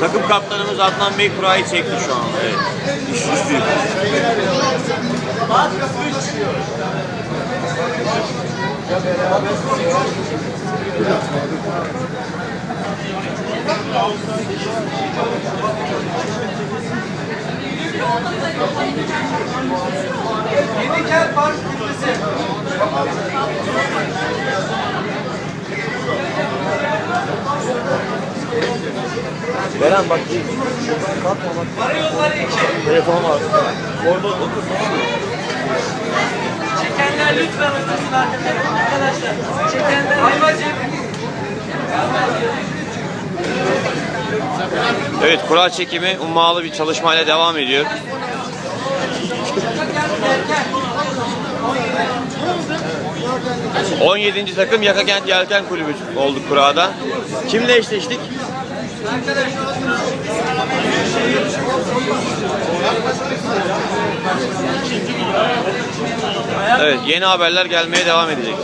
Takım kaptanımız Adnan Bey kurayı çekti şu an. Evet. İş, iş büyük. Yenikel Park Kitlesi. Beren bak Karayolları 2. telefon var. Orada Çekenler lütfen otursun arkadaşlar. Çekenler Ayvacık. Evet kura çekimi ummalı bir çalışmayla devam ediyor. Gel 17. takım Yakakent Yelken Kulübü olduk kurada. Kimle eşleştik? Evet yeni haberler gelmeye devam edecek.